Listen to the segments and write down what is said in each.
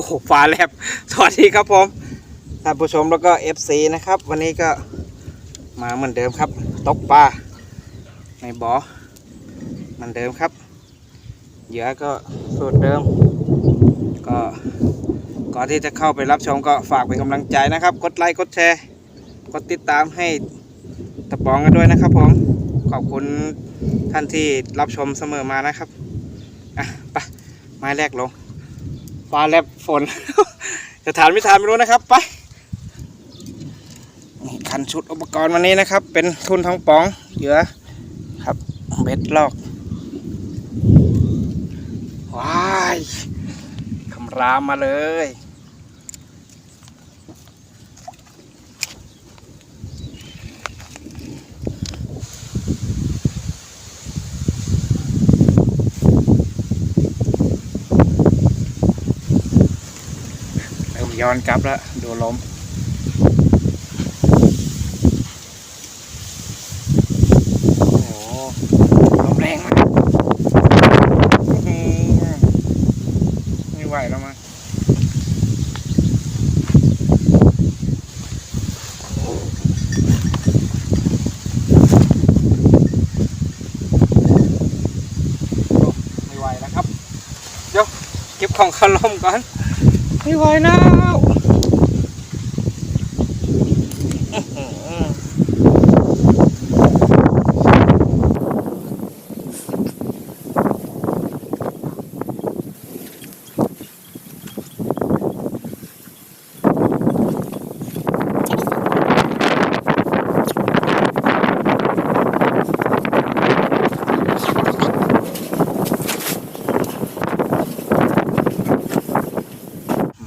อ้โหฟ้าแลบสวัสดีครับผมท่านผู้ชมแล้วก็ FC นะครับ วันนี้ก็มาเหมือนเดิมครับ ตกปลาในบ่อเหมือนเดิมครับเหยื่อก็สูตรเดิม ก็ก่อนที่จะเข้าไปรับชมก็ฝากเป็นกำลังใจนะครับ กดไลค์กดแชร์กดติดตามให้ตะปองกันด้วยนะครับผมขอบคุณท่านที่รับชมเสมอมานะครับอะไปไม้แรกลง ฟ้าแลบฝน จะทานไม่ทานไม่รู้นะครับไปขันชุดอุปกรณ์วันนี้นะครับ เป็นทุนทองป๋องเหยื่อครับเบ็ดลอกว้ายคำรามมาเลย อนกลับแล้วดูลมโอ้โหลมแรงมีไม่ไหวแล้วมั้งไม่ไหวแล้วครับ เดี๋ยวเก็บของข้าลมก่อน ไม่ไหวแล้วอื้อหือ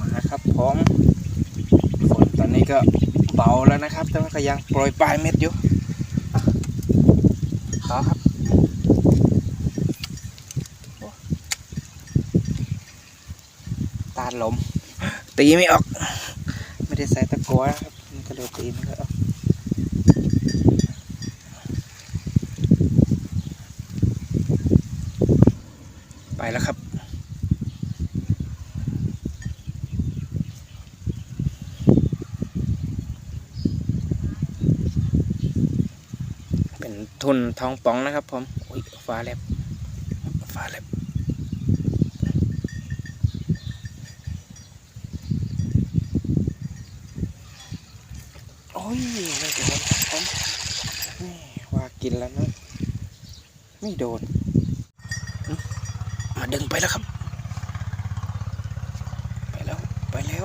มาครับผมฝนตอนนี้ก็เบาแล้วนะครับ แต่ว่า ก็ยังโปรยปลายเม็ดอยู่อะขอครับตาลม ตีไม่ออก ไม่ได้ใส่ตะกัวครับมันก็เลยตีไม่ค่อยออกไปแล้วครับ ทุนทองป๋องนะครับผมอุ้ยฟ้าแลบฟ้าแลบโอ้ยไม่โดนครับผมนี่ว่ากินแล้วนะไม่โดนมาดึงไปแล้วครับ ไปแล้ว ไปแล้ว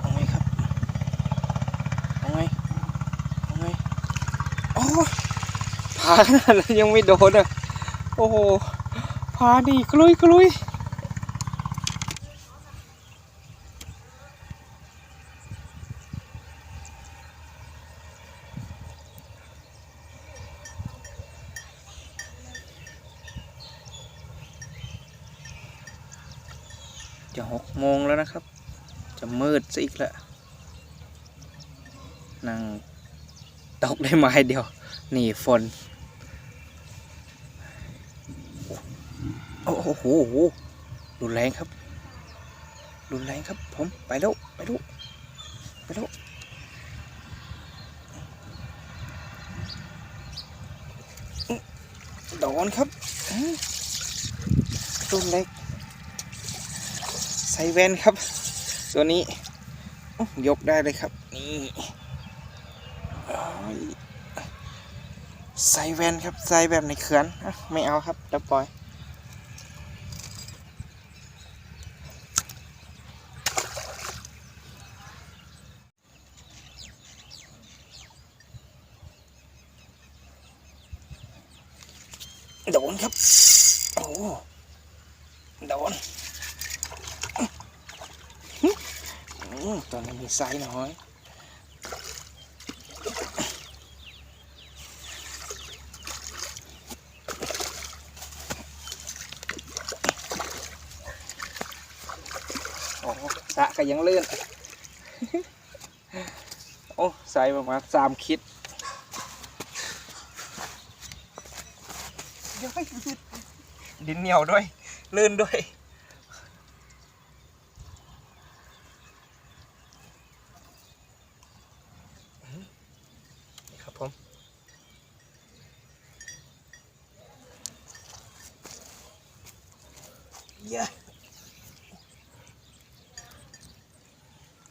เอาไงครับ เอาไงเอาไงโอ้พาขนาดนั้นยังไม่โดนอะ โอ้โหพาดีกลุยกลุยจะหกโมงแล้วนะครับ จะมืดซะอีกแล้วนั่งตกได้ไม้เดียว นี่ฝน โอ้โหรุนแรงครับ รุนแรงครับ ผมไปแล้วไปแล้วไปแล้วโดนครับอื้อตัวเล็กใส่แว่นครับ ตัวนี้ยกได้เลยครับ นี่โอ้ยใส่แว่นครับใส่แบบในเขื่อนไม่เอาครับเดี๋ยวปล่อย โดนครับ โอ้โดนตอนนี้มีไซส์น้อยโอ้สะก็ยังเลื่อน โอ้ใส่ประมาณสามคิด ดินเหนียวด้วย ลื่นด้วย นี่ครับผม เยอะ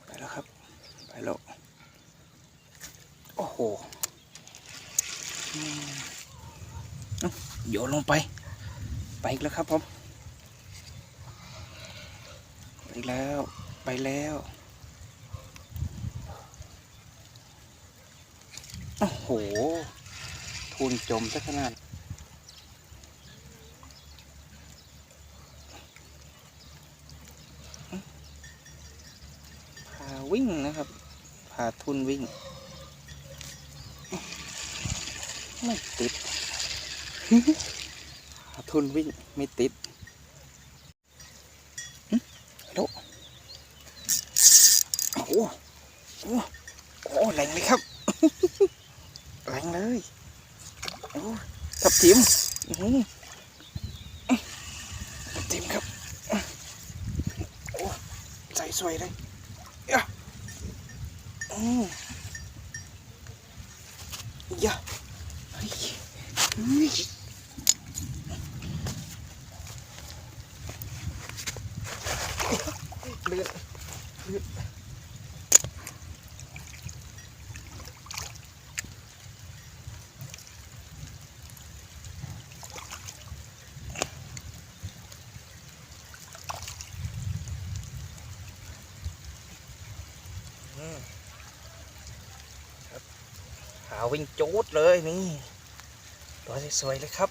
ไปแล้วครับ ไปแล้ว โอ้โหอืมเอ้า โยนลงไป ไปอีกแล้วครับผมไปแล้วไปแล้วโอ้โหทุนจมซะขนาดพาวิ่งนะครับพาทุนวิ่ง ไม่ติด ทุนวิ่งไม่ติดโลโอ้โหโอ้โหโอ้แรงเลยครับ แรงเลยโอ้ทับทิมทับทิมครับ โอ้ใส่สวยเลยอืมยะเฮ้ยเฮ้ย เลือดเลือดขาววิ่งจูดเลยนี่ตัวสวยๆเลยครับ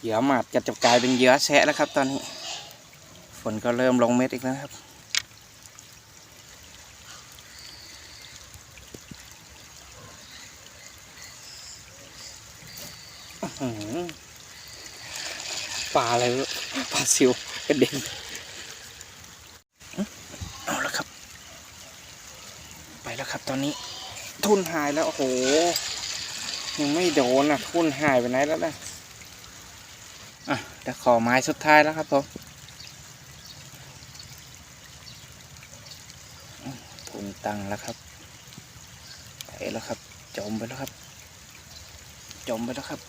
เหยื่อหมาดจะจะกลายเป็นเหยื่อแซะแล้วครับ ตอนนี้ ฝนก็เริ่มลงเม็ดอีกแล้วครับ ปลาอะไรปลาซิวกระเด็นเอาแล้วครับ ไปแล้วครับตอนนี้ ทุนหายแล้ว โอ้โหยังไม่โดนอะ ทุนหายไปไหนแล้วนะอะ แต่ขอไม้สุดท้ายแล้วครับผมอื้อทุนตังแล้วครับไปแล้วครับ จมไปแล้วครับ จมไปแล้วครับ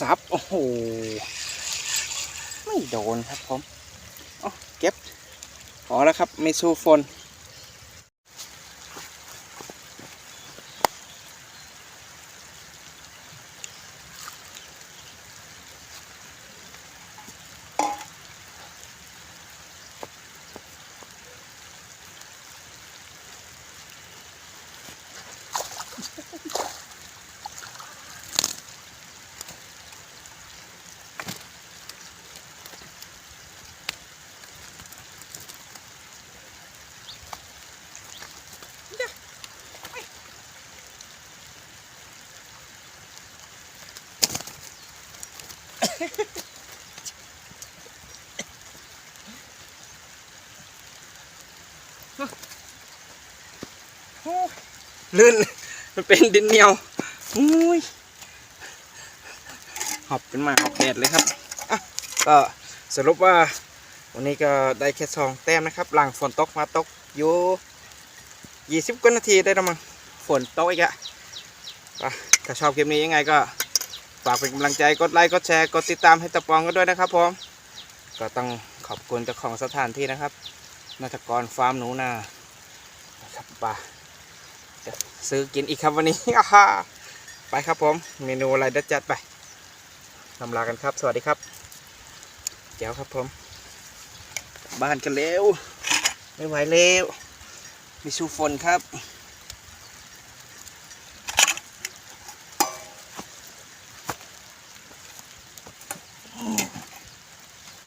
ซับ โอ้โห ไม่โดนครับผม เก็บพอแล้วครับไมโซโฟน ลื่น มันเป็นดินเหนียวอุ้ยหอบเป็นหมาหอบแดดเลยครับอะก็สรุปว่าวันนี้ก็ได้แค่สองแต้มนะครับ หลังฝนตกมาตกอยู่ยี่สิบกว่านาทีได้แล้วมั้งฝนตกอีกอะถ้าชอบคลิปนี้ยังไงก็ ฝากเป็นกำลังใจกดไลค์กดแชร์กดติดตามให้ตะปองกันด้วยนะครับผมก็ต้องขอบคุณเจ้าของสถานที่นะครับนัทกรฟาร์มหนูนาครับป่าจะซื้อกินอีกครับวันนี้ ไปครับผม เมนูอะไรเด็ดจัดไปลำลากันครับ สวัสดีครับเจ้าครับผมบ้านกันเร็วไม่ไหวแล้ว มีชูฝนครับ